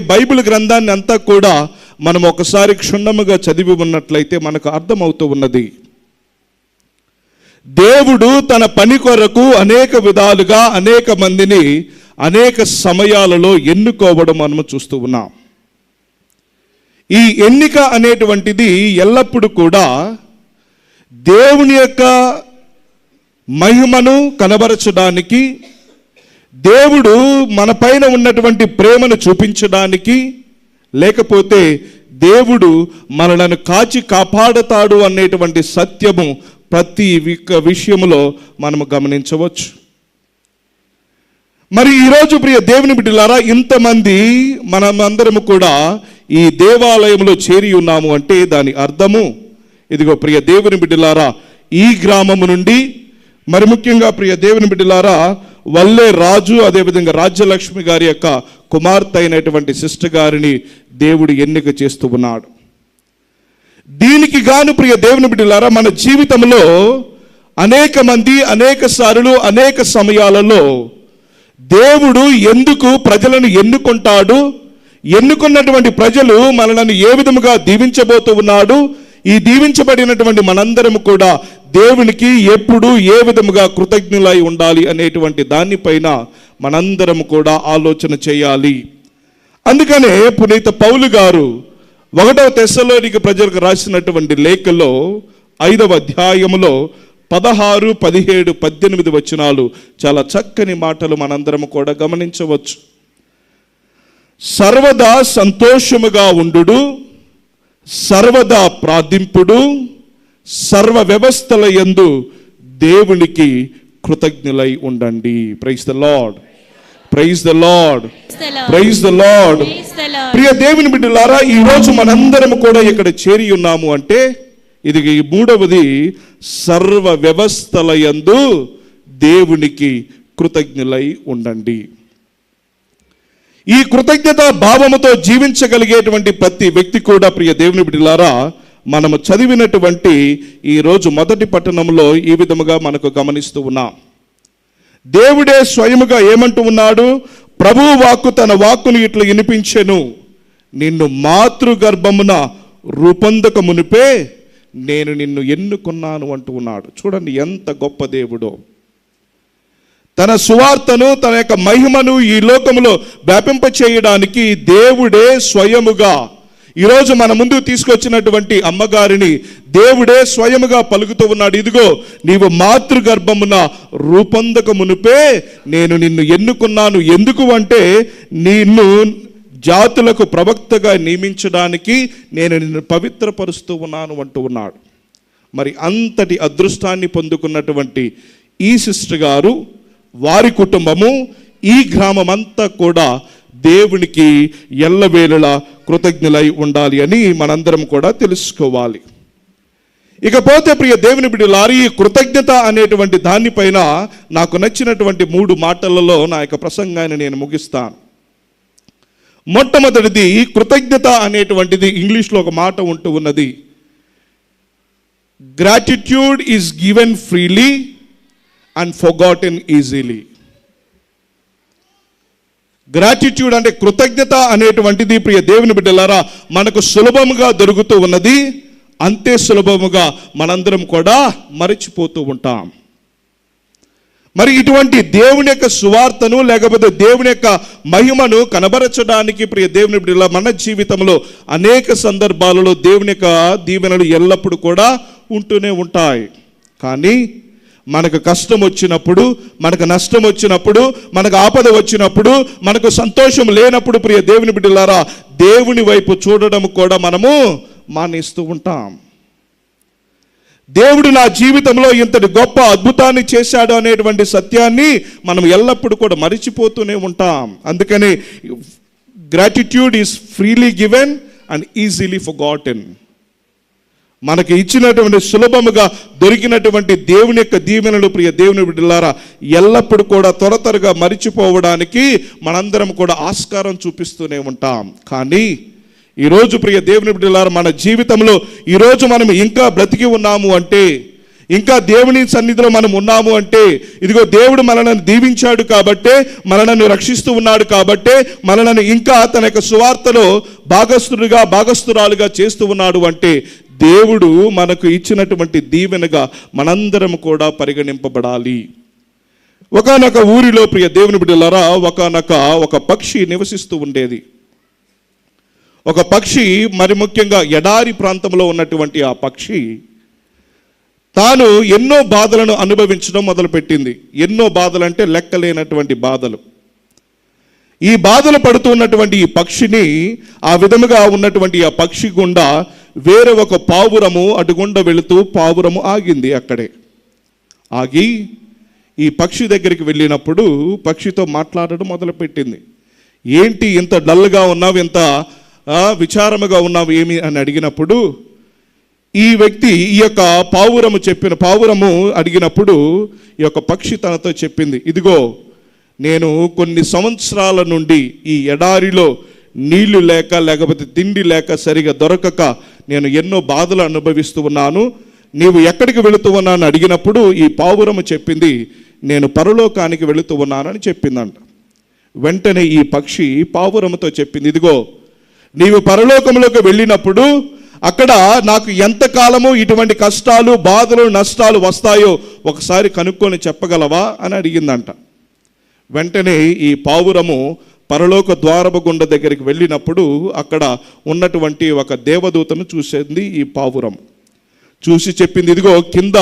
Bible గ్రంథాన్ని అంతా కూడా మనం ఒకసారి క్షుణ్ణముగా చదివి ఉన్నట్లయితే మనకు అర్థమవుతూ ఉన్నది. దేవుడు తన పని కొరకు అనేక విధాలుగా అనేక మందిని అనేక సమయాలలో ఎన్నుకోవడం మనము చూస్తూ ఉన్నాం. ఈ ఎన్నిక అనేటువంటిది ఎల్లప్పుడూ కూడా దేవుని యొక్క మహిమను కనబరచడానికి దేవుడు మన పైన ఉన్నటువంటి ప్రేమను చూపించడానికి లేకపోతే దేవుడు మనలను కాచి కాపాడతాడు అనేటువంటి సత్యము ప్రతి విక- విషయములో మనము గమనించవచ్చు. మరి ఈరోజు ప్రియ దేవుని బిడ్డలారా ఇంతమంది మనమందరము కూడా ఈ దేవాలయంలో చేరి ఉన్నాము అంటే దాని అర్థము. ఇదిగో ప్రియ దేవుని బిడ్డలారా ఈ గ్రామము నుండి మరి ముఖ్యంగా ప్రియ దేవుని బిడ్డలారా వల్లే రాజు అదేవిధంగా రాజ్యలక్ష్మి గారి యొక్క కుమార్తె అయినటువంటి సిస్టర్ గారిని దేవుడు ఎన్నిక చేస్తూ ఉన్నాడు. దీనికి గాను ప్రియ దేవుని బిడ్డలారా మన జీవితంలో అనేక మంది అనేక సార్లు అనేక సమయాలలో దేవుడు ఎందుకు ప్రజలను ఎన్నుకుంటాడు? ఎన్నుకున్నటువంటి ప్రజలు మనలను ఏ విధముగా దీవించబోతూ ఉన్నాడు? ఈ దీవించబడినటువంటి మనందరం కూడా దేవునికి ఎప్పుడు ఏ విధముగా కృతజ్ఞులై ఉండాలి అనేటువంటి దానిపైన మనందరం కూడా ఆలోచన చేయాలి. అందుకనే పునీత పౌలు గారు ఒకటవ తెస్సలోనికి ప్రజలకు రాసినటువంటి లేఖలో ఐదవ అధ్యాయములో పదహారు పదిహేడు పద్దెనిమిది వచనాలు చాలా చక్కని మాటలు మనందరం కూడా గమనించవచ్చు. సర్వదా సంతోషముగా ఉండుడు సర్వదా ప్రార్థింపుడు సర్వ వ్యవస్థల యందు దేవునికి కృతజ్ఞులై ఉండండి. Praise the Lord praise the Lord praise the Lord ప్రియ దేవుని బిడ్డలారా ఈ రోజు మనందరం కూడా ఇక్కడ చేరి ఉన్నాము అంటే ఇది ఈ మూడవది సర్వ వ్యవస్థల యందు దేవునికి కృతజ్ఞులై ఉండండి. ఈ కృతజ్ఞత భావముతో జీవించగలిగేటువంటి ప్రతి వ్యక్తి కూడా ప్రియ దేవుని బిడ్డలారా మనము చదివినటువంటి ఈరోజు మొదటి పట్టణంలో ఈ విధముగా మనకు గమనిస్తూ ఉన్నాం. దేవుడే స్వయముగా ఏమంటూ ఉన్నాడు? ప్రభు వాక్కు తన వాక్కును ఇట్లా వినిపించెను. నిన్ను మాతృగర్భమున రూపొందక మునిపే నేను నిన్ను ఎన్నుకున్నాను అంటూ ఉన్నాడు. చూడండి ఎంత గొప్ప దేవుడో. తన సువార్తను తన యొక్క మహిమను ఈ లోకములో వ్యాపింప చేయడానికి దేవుడే స్వయముగా ఈరోజు మన ముందు తీసుకొచ్చినటువంటి అమ్మగారిని దేవుడే స్వయముగా పలుకుతూ ఉన్నాడు. ఇదిగో నీవు మాతృగర్భమున రూపొందక మునుపే నేను నిన్ను ఎన్నుకున్నాను. ఎందుకు అంటే నిన్ను జాతులకు ప్రవక్తగా నియమించడానికి నేను నిన్ను పవిత్రపరుస్తూ ఉన్నాను అంటూ ఉన్నాడు. మరి అంతటి అదృష్టాన్ని పొందుకున్నటువంటి ఈ సిస్టర్ గారు వారి కుటుంబము ఈ గ్రామం అంతా కూడా దేవునికి ఎల్లవేళలా కృతజ్ఞులై ఉండాలి అని మనందరం కూడా తెలుసుకోవాలి. ఇకపోతే ప్రియ దేవుని బిడ్డలారి కృతజ్ఞత అనేటువంటి దానిపైన నాకు నచ్చినటువంటి మూడు మాటలలో నా యొక్క ప్రసంగాన్ని నేను ముగిస్తాను. మొట్టమొదటిది కృతజ్ఞత అనేటువంటిది ఇంగ్లీష్లో ఒక మాట ఉంటూ ఉన్నది. Gratitude is given freely and forgotten easily gratitude అంటే కృతజ్ఞత అనేటువంటిది ప్రియ దేవుని బిడ్డలారా మనకు సులభముగా దొరుకుతూ ఉన్నది. అంతే సులభముగా మనందరం కూడా మరచిపోతూ ఉంటాం. మరి ఇటువంటి దేవుని యొక్క సువార్తను లేకపోతే దేవుని యొక్క మహిమను కనబరచడానికి ప్రియ దేవుని బిడ్డల మన జీవితంలో అనేక సందర్భాలలో దేవుని యొక్క దీవెనలు ఎల్లప్పుడూ కూడా ఉంటూనే ఉంటాయి. కానీ మనకు కష్టం వచ్చినప్పుడు మనకు నష్టం వచ్చినప్పుడు మనకు ఆపద వచ్చినప్పుడు మనకు సంతోషం లేనప్పుడు ప్రియ దేవుని బిడ్డలారా దేవుని వైపు చూడడం కూడా మనము మానేస్తూ ఉంటాం. దేవుడు నా జీవితంలో ఇంతటి గొప్ప అద్భుతాన్ని చేశాడు అనేటువంటి సత్యాన్ని మనం ఎల్లప్పుడూ కూడా మరిచిపోతూనే ఉంటాం. అందుకని gratitude is freely given and easily forgotten మనకి ఇచ్చినటువంటి సులభముగా దొరికినటువంటి దేవుని యొక్క దీవెనలు ప్రియ దేవుని బిడ్డలారా ఎల్లప్పుడూ కూడా త్వర త్వరగా మరిచిపోవడానికి మనందరం కూడా ఆస్కారం చూపిస్తూనే ఉంటాం. కానీ ఈరోజు ప్రియ దేవుని బిడ్డలారా మన జీవితంలో ఈరోజు మనం ఇంకా బ్రతికి ఉన్నాము అంటే ఇంకా దేవుని సన్నిధిలో మనం ఉన్నాము అంటే ఇదిగో దేవుడు మనలను దీవించాడు కాబట్టే మనలను రక్షిస్తూ ఉన్నాడు కాబట్టే మనలను ఇంకా తన యొక్క సువార్తలో భాగస్థుడిగా భాగస్థురాలుగా చేస్తూ ఉన్నాడు అంటే దేవుడు మనకు ఇచ్చినటువంటి దీవెనగా మనందరం కూడా పరిగణింపబడాలి. ఒకనొక ఊరిలో ప్రియ దేవుని బిడ్డలారా ఒకనొక ఒక పక్షి నివసిస్తూ ఉండేది. ఒక పక్షి మరి ముఖ్యంగా ఎడారి ప్రాంతంలో ఉన్నటువంటి ఆ పక్షి తాను ఎన్నో బాధలను అనుభవించడం మొదలుపెట్టింది. ఎన్నో బాధలు అంటే లెక్కలేనటువంటి బాధలు. ఈ బాధలు పడుతున్నటువంటి ఈ పక్షిని ఆ విధముగా ఉన్నటువంటి ఆ పక్షి గుండా వేరే ఒక పావురము అటుగుండా వెళుతూ పావురము ఆగింది అక్కడే. ఆగి ఈ పక్షి దగ్గరికి వెళ్ళినప్పుడు పక్షితో మాట్లాడడం మొదలుపెట్టింది. ఏంటి ఇంత డల్గా ఉన్నావు ఇంత విచారముగా ఉన్నావు ఏమి అని అడిగినప్పుడు ఈ వ్యక్తి ఈ యొక్క పావురము చెప్పిన పావురము అడిగినప్పుడు ఈ యొక్క పక్షి తనతో చెప్పింది ఇదిగో నేను కొన్ని సంవత్సరాల నుండి ఈ ఎడారిలో నీళ్ళు లేక లేకపోతే తిండి లేక సరిగా దొరకక నేను ఎన్నో బాధలు అనుభవిస్తూ ఉన్నాను. నీవు ఎక్కడికి వెళుతూ ఉన్నాను అడిగినప్పుడు ఈ పావురము చెప్పింది నేను పరలోకానికి వెళుతూ ఉన్నానని చెప్పిందంట. వెంటనే ఈ పక్షి పావురముతో చెప్పింది ఇదిగో నీవు పరలోకంలోకి వెళ్ళినప్పుడు అక్కడ నాకు ఎంతకాలము ఇటువంటి కష్టాలు బాధలు నష్టాలు వస్తాయో ఒకసారి కనుక్కొని చెప్పగలవా అని అడిగిందంట. వెంటనే ఈ పావురము పరలోక ద్వారపు గుండ దగ్గరికి వెళ్ళినప్పుడు అక్కడ ఉన్నటువంటి ఒక దేవదూతను చూసింది ఈ పావురం. చూసి చెప్పింది ఇదిగో కింద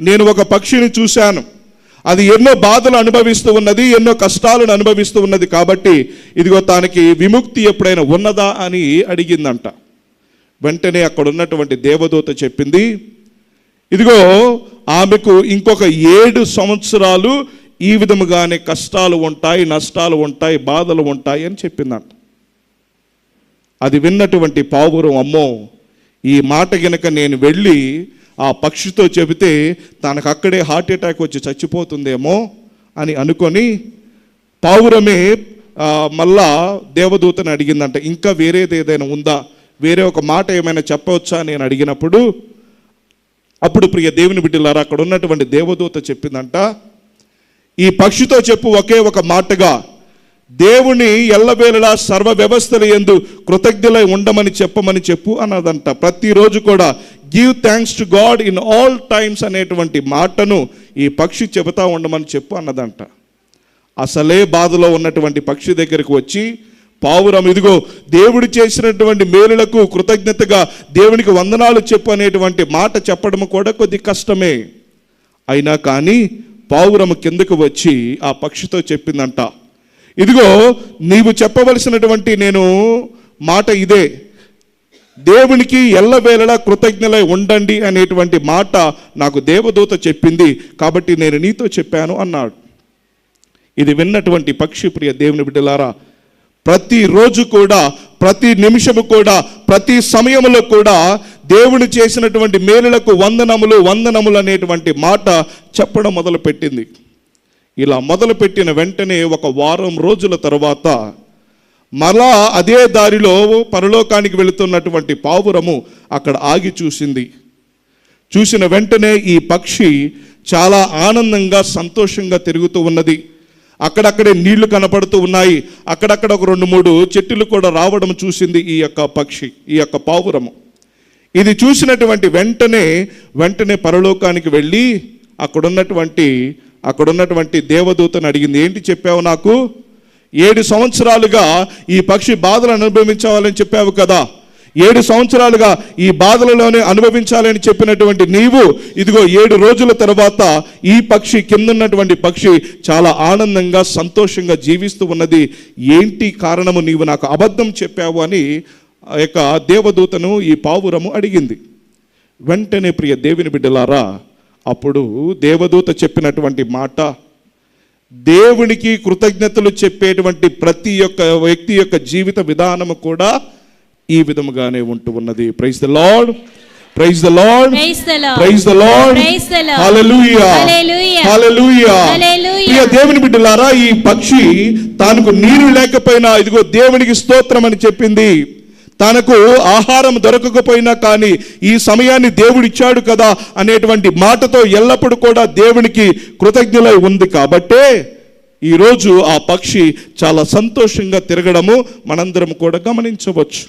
నేను ఒక పక్షిని చూశాను. అది ఎన్నో బాధలు అనుభవిస్తూ ఉన్నది ఎన్నో కష్టాలను అనుభవిస్తూ ఉన్నది కాబట్టి ఇదిగో తనకి విముక్తి ఎప్పుడైనా ఉన్నదా అని అడిగిందంట. వెంటనే అక్కడ ఉన్నటువంటి దేవదూత చెప్పింది ఇదిగో ఆమెకు ఇంకొక ఏడు సంవత్సరాలు ఈ విధముగానే కష్టాలు ఉంటాయి నష్టాలు ఉంటాయి బాధలు ఉంటాయి అని చెప్పిందంట. అది విన్నటువంటి పావురం అమ్మో ఈ మాట గనక నేను వెళ్ళి ఆ పక్షితో చెబితే తనకు అక్కడే హార్ట్ అటాక్ వచ్చి చచ్చిపోతుందేమో అని అనుకొని పావురమే మళ్ళా దేవదూతని అడిగిందంట. ఇంకా వేరేది ఏదైనా ఉందా? వేరే ఒక మాట ఏమైనా చెప్పవచ్చా నేను అడిగినప్పుడు అప్పుడు ప్రియ దేవుని బిడ్డలారా అక్కడ ఉన్నటువంటి దేవదూత చెప్పిందంట ఈ పక్షితో చెప్పు ఒకే ఒక మాటగా దేవుని ఎల్లవేళలా సర్వ వ్యవస్థల ఎందు కృతజ్ఞులై ఉండమని చెప్పమని చెప్పు అన్నదంట. ప్రతిరోజు కూడా give thanks to God in all times అనేటువంటి మాటను ఈ పక్షి చెబుతా ఉండమని చెప్పు అన్నదంట. అసలే బాధలో ఉన్నటువంటి పక్షి దగ్గరికి వచ్చి పావురం ఇదిగో దేవుడు చేసినటువంటి మేలులకు కృతజ్ఞతగా దేవునికి వందనాలు చెప్పు అనేటువంటి మాట చెప్పడం కూడా కొద్ది కష్టమే. అయినా కానీ పావురము కిందకు వచ్చి ఆ పక్షితో చెప్పిందంట. ఇదిగో నీవు చెప్పవలసినటువంటి నేను మాట ఇదే. దేవునికి ఎల్లవేళలా కృతజ్ఞలై ఉండండి అనేటువంటి మాట నాకు దేవదూత చెప్పింది. కాబట్టి నేను నీతో చెప్పాను అన్నాడు. ఇది విన్నటువంటి పక్షి ప్రియ దేవుని బిడ్డలారా ప్రతిరోజు కూడా ప్రతి నిమిషము కూడా ప్రతి సమయంలో కూడా దేవుడు చేసినటువంటి మేలులకు వందనములు వందనములు అనేటువంటి మాట చెప్పడం మొదలుపెట్టింది. ఇలా మొదలుపెట్టిన వెంటనే ఒక వారం రోజుల తర్వాత మరలా అదే దారిలో పరలోకానికి వెళుతున్నటువంటి పావురము అక్కడ ఆగి చూసింది. చూసిన వెంటనే ఈ పక్షి చాలా ఆనందంగా సంతోషంగా తిరుగుతూ ఉన్నది. అక్కడక్కడే నీళ్ళు కనపడుతూ ఉన్నాయి. అక్కడక్కడ ఒక రెండు మూడు చెట్టులు కూడా రావడం చూసింది ఈ యొక్క పక్షి ఈ యొక్క పావురము. ఇది చూసినటువంటి వెంటనే వెంటనే పరలోకానికి వెళ్ళి అక్కడున్నటువంటి అక్కడున్నటువంటి దేవదూతను అడిగింది ఏంటి చెప్పావు నాకు? ఏడు సంవత్సరాలుగా ఈ పక్షి బాధలు అనుభవించాలని చెప్పావు కదా. ఏడు సంవత్సరాలుగా ఈ బాధలలోనే అనుభవించాలని చెప్పినటువంటి నీవు ఇదిగో ఏడు రోజుల తర్వాత ఈ పక్షి కిందన్నటువంటి పక్షి చాలా ఆనందంగా సంతోషంగా జీవిస్తూ ఉన్నది. ఏంటి కారణము? నీవు నాకు అబద్ధం చెప్పావు అని ఆ యొక్క దేవదూతను ఈ పావురము అడిగింది. వెంటనే ప్రియ దేవుని బిడ్డలారా అప్పుడు దేవదూత చెప్పినటువంటి మాట దేవునికి కృతజ్ఞతలు చెప్పేటువంటి ప్రతి ఒక్క వ్యక్తి యొక్క జీవిత విధానము కూడా ఈ విధముగానే ఉంటూ ఉన్నది. Praise the Lord praise the Lord. Praise the Lord. Hallelujah. ప్రియ దేవుని బిడ్డలారా ఈ పక్షి తనకు నీరు లేకపోయినా ఇదిగో దేవునికి స్తోత్రం అని చెప్పింది. తనకు ఆహారం దొరకకపోయినా కానీ ఈ సమయాన్ని దేవుడిచ్చాడు కదా అనేటువంటి మాటతో ఎల్లప్పుడూ కూడా దేవునికి కృతజ్ఞులై ఉంది కాబట్టే ఈరోజు ఆ పక్షి చాలా సంతోషంగా తిరగడము మనందరం కూడా గమనించవచ్చు.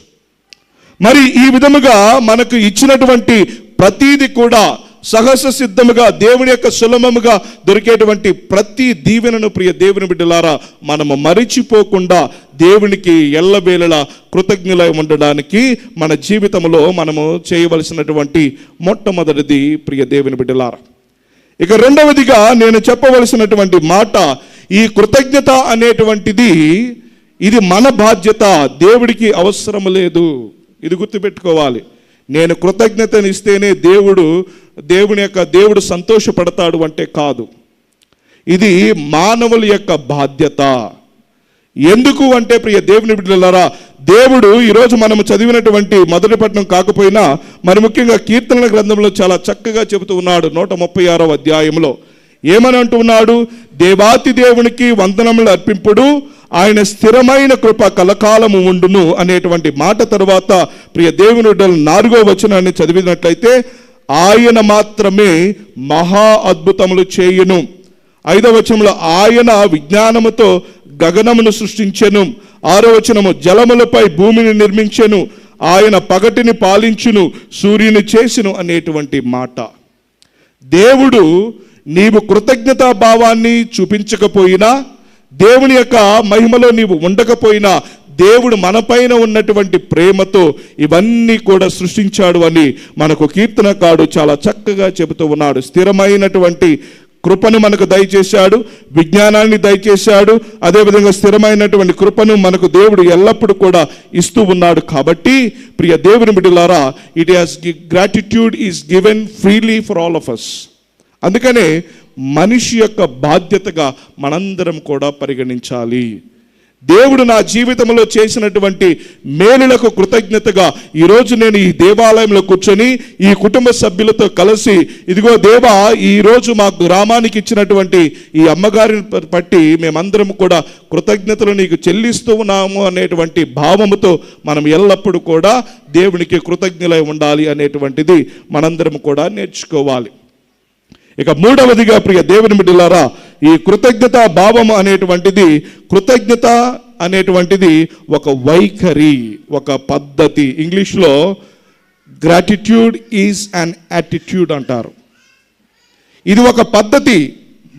మరి ఈ విధముగా మనకు ఇచ్చినటువంటి ప్రతీది కూడా సహజ సిద్ధముగా దేవుని యొక్క సులభముగా దొరికేటువంటి ప్రతి దీవెనను ప్రియ దేవుని బిడ్డలారా మనము మరిచిపోకుండా దేవునికి ఎల్లవేళలా కృతజ్ఞులై ఉండడానికి మన జీవితంలో మనము చేయవలసినటువంటి మొట్టమొదటిది ప్రియ దేవుని బిడ్డలారా. ఇక రెండవదిగా నేను చెప్పవలసినటువంటి మాట ఈ కృతజ్ఞత అనేటువంటిది ఇది మన బాధ్యత దేవుడికి అవసరం లేదు. ఇది గుర్తుపెట్టుకోవాలి. నేను కృతజ్ఞతనిస్తేనే దేవుడు దేవుని యొక్క దేవుడు సంతోషపడతాడు అంటే కాదు. ఇది మానవుల యొక్క బాధ్యత. ఎందుకు అంటే ప్రియ దేవుని బిడ్డలారా దేవుడు ఈరోజు మనం చదివినటువంటి మొదటి పట్టణం కాకపోయినా మరి ముఖ్యంగా కీర్తనల గ్రంథంలో చాలా చక్కగా చెబుతూ ఉన్నాడు నూట ముప్పై ఆరో అధ్యాయంలో. ఏమని అంటున్నాడు దేవాతి దేవునికి వందనములు అర్పింపుడు ఆయన స్థిరమైన కృప కలకాలము ఉండును అనేటువంటి మాట తర్వాత ప్రియ దేవుని నాలుగో వచనాన్ని చదివినట్లయితే ఆయన మాత్రమే మహా అద్భుతములు చేయును. ఐదవ వచనంలో ఆయన విజ్ఞానముతో గగనమును సృష్టించెను. ఆరో వచనము జలములపై భూమిని నిర్మించెను. ఆయన పగటిని పాలించును సూర్యుని చేసిను అనేటువంటి మాట. దేవుడు నీవు కృతజ్ఞతా భావాన్ని చూపించకపోయినా దేవుని యొక్క మహిమలో నీవు ఉండకపోయినా దేవుడు మనపైన ఉన్నటువంటి ప్రేమతో ఇవన్నీ కూడా సృష్టించాడు అని మనకు కీర్తనకాడు చాలా చక్కగా చెబుతూ ఉన్నాడు. స్థిరమైనటువంటి కృపను మనకు దయచేశాడు విజ్ఞానాన్ని దయచేశాడు అదేవిధంగా స్థిరమైనటువంటి కృపను మనకు దేవుడు ఎల్లప్పుడూ కూడా ఇస్తూ ఉన్నాడు. కాబట్టి ప్రియ దేవుని బిడ్డలారా it has gratitude is given freely for all of us అందుకనే మనిషి యొక్క బాధ్యతగా మనందరం కూడా పరిగణించాలి. దేవుడు నా జీవితంలో చేసినటువంటి మేలులకు కృతజ్ఞతగా ఈరోజు నేను ఈ దేవాలయంలో కూర్చొని ఈ కుటుంబ సభ్యులతో కలిసి ఇదిగో దేవా ఈరోజు మా గ్రామానికి ఇచ్చినటువంటి ఈ అమ్మగారిని బట్టి మేమందరం కూడా కృతజ్ఞతలు నీకు చెల్లిస్తూ ఉన్నాము అనేటువంటి భావముతో మనం ఎల్లప్పుడూ కూడా దేవునికి కృతజ్ఞులై ఉండాలి అనేటువంటిది మనందరం కూడా నేర్చుకోవాలి. ఇక మూడవదిగా ప్రియ దేవుని బిడ్డలారా ఈ కృతజ్ఞత భావము అనేటువంటిది కృతజ్ఞత అనేటువంటిది ఒక వైఖరి ఒక పద్ధతి. ఇంగ్లీష్లో గ్రాటిట్యూడ్ ఈజ్ అన్ యాటిట్యూడ్ అంటారు. ఇది ఒక పద్ధతి.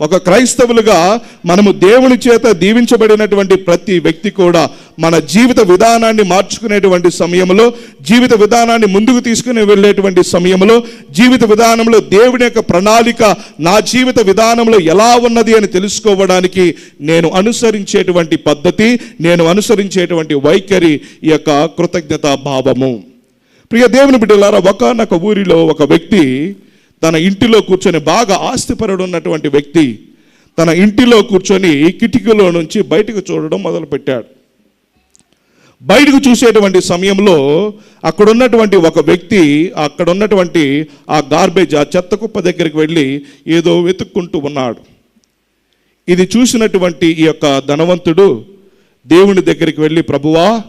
ఒక క్రైస్తవులుగా మనము దేవుని చేత దీవించబడినటువంటి ప్రతి వ్యక్తి కూడా మన జీవిత విధానాన్ని మార్చుకునేటువంటి సమయంలో జీవిత విధానాన్ని ముందుకు తీసుకుని వెళ్ళేటువంటి సమయంలో జీవిత విధానంలో దేవుని యొక్క ప్రణాళిక నా జీవిత విధానంలో ఎలా ఉన్నది అని తెలుసుకోవడానికి నేను అనుసరించేటువంటి పద్ధతి నేను అనుసరించేటువంటి వైఖరి ఈ యొక్క కృతజ్ఞతా భావము. ప్రియ దేవుని బిడ్డలారా ఒకనొక ఊరిలో ఒక వ్యక్తి తన ఇంటిలో కూర్చొని బాగా ఆస్తిపరుడు ఉన్నటువంటి వ్యక్తి తన ఇంటిలో కూర్చొని కిటికీలో నుంచి బయటకు చూడడం మొదలుపెట్టాడు. బయటకు చూసేటువంటి సమయంలో అక్కడ ఉన్నటువంటి ఒక వ్యక్తి అక్కడ ఉన్నటువంటి ఆ గార్బేజ్ ఆ చెత్త కుప్ప దగ్గరికి వెళ్ళి ఏదో వెతుక్కుంటూ ఉన్నాడు. ఇది చూసినటువంటి ఈ యొక్క ధనవంతుడు దేవుని దగ్గరికి వెళ్ళి ప్రభువా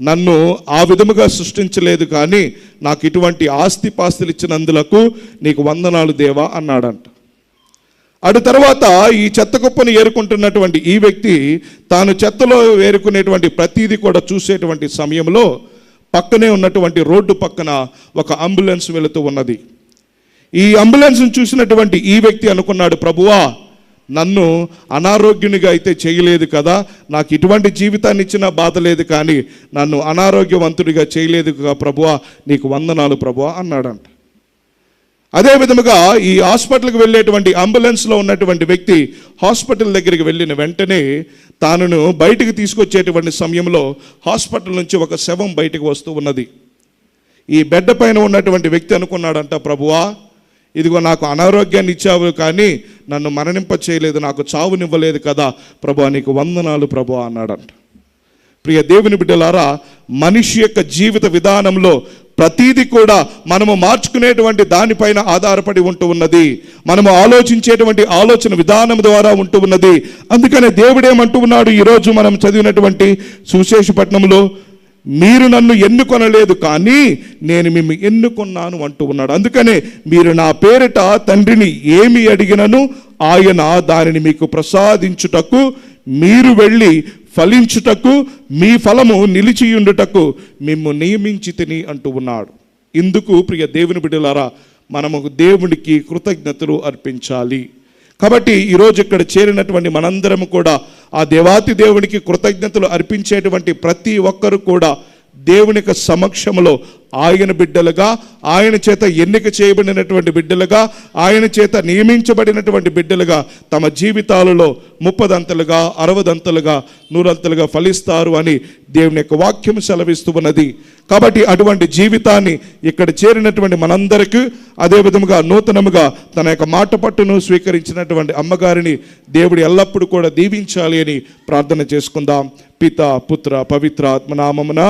నన్ను ఆ విధముగా సృష్టించలేదు కానీ నాకు ఇటువంటి ఆస్తి పాస్తులు ఇచ్చినందులకు నీకు వందనాలు దేవా అన్నాడంట. అటు తర్వాత ఈ చెత్త కుప్పను ఏరుకుంటున్నటువంటి ఈ వ్యక్తి తాను చెత్తలో ఏరుకునేటువంటి ప్రతీది కూడా చూసేటువంటి సమయంలో పక్కనే ఉన్నటువంటి రోడ్డు పక్కన ఒక అంబులెన్స్ వెళుతూ ఉన్నది. ఈ అంబులెన్స్ను చూసినటువంటి ఈ వ్యక్తి అనుకున్నాడు ప్రభువా నన్ను అనారోగ్యునిగా అయితే చేయలేదు కదా నాకు ఇటువంటి జీవితాన్ని ఇచ్చిన బాధ లేదు కానీ నన్ను అనారోగ్యవంతుడిగా చేయలేదు ప్రభువా నీకు వందనాలు ప్రభువా అన్నాడంట. అదే విధముగా ఈ హాస్పిటల్కి వెళ్ళేటువంటి అంబులెన్స్లో ఉన్నటువంటి వ్యక్తి హాస్పిటల్ దగ్గరికి వెళ్ళిన వెంటనే తానును బయటికి తీసుకొచ్చేటువంటి సమయంలో హాస్పిటల్ నుంచి ఒక శవం బయటకు వస్తూ ఉన్నది. ఈ బెడ్ పైన ఉన్నటువంటి వ్యక్తి అనుకున్నాడంట ప్రభువా ఇదిగో నాకు అనారోగ్యాన్ని ఇచ్చావు కానీ నన్ను మరణింప చేయలేదు నాకు చావునివ్వలేదు కదా ప్రభు నీకు వందనాలు ప్రభు అన్నాడంట. ప్రియ దేవుని బిడ్డలారా మనిషి యొక్క జీవిత విధానంలో ప్రతీది కూడా మనము మార్చుకునేటువంటి దానిపైన ఆధారపడి ఉంటూ ఉన్నది. మనము ఆలోచించేటువంటి ఆలోచన విధానం ద్వారా ఉంటూ ఉన్నది. అందుకనే దేవుడేమంటూ ఉన్నాడు ఈరోజు మనం చదివినటువంటి సుశేషపట్నంలో మీరు నన్ను ఎన్నుకొనలేదు కానీ నేను మిమ్మల్ని ఎన్నుకొన్నాను అంటూ ఉన్నాడు. అందుకనే మీరు నా పేరిట తండ్రిని ఏమి అడిగినను ఆయన దానిని మీకు ప్రసాదించుటకు మీరు వెళ్ళి ఫలించుటకు మీ ఫలము నిలిచియుండుటకు మిమ్ము నియమించి తిని అంటూ ఉన్నాడు. ఇందుకు ప్రియ దేవుని బిడ్డలారా మనము దేవునికి కృతజ్ఞతలు అర్పించాలి. కాబట్టి ఈరోజు ఇక్కడ చేరినటువంటి మనందరం కూడా ఆ దేవాతి దేవునికి కృతజ్ఞతలు అర్పించేటువంటి ప్రతి ఒక్కరు కూడా దేవుని యొక్క సమక్షంలో ఆయన బిడ్డలుగా ఆయన చేత ఎన్నిక చేయబడినటువంటి బిడ్డలుగా ఆయన చేత నియమించబడినటువంటి బిడ్డలుగా తమ జీవితాలలో ముప్పదంతలుగా అరవదంతలుగా నూరంతలుగా ఫలిస్తారు అని దేవుని యొక్క వాక్యం సెలవిస్తూ ఉన్నది. కాబట్టి అటువంటి జీవితాన్ని ఇక్కడ చేరినటువంటి మనందరికీ అదే విధముగా నూతనముగా తన యొక్క మాట పట్టును స్వీకరించినటువంటి అమ్మగారిని దేవుడు ఎల్లప్పుడూ కూడా దీవించాలి అని ప్రార్థన చేసుకుందాం. పిత పుత్ర పవిత్ర ఆత్మనామమున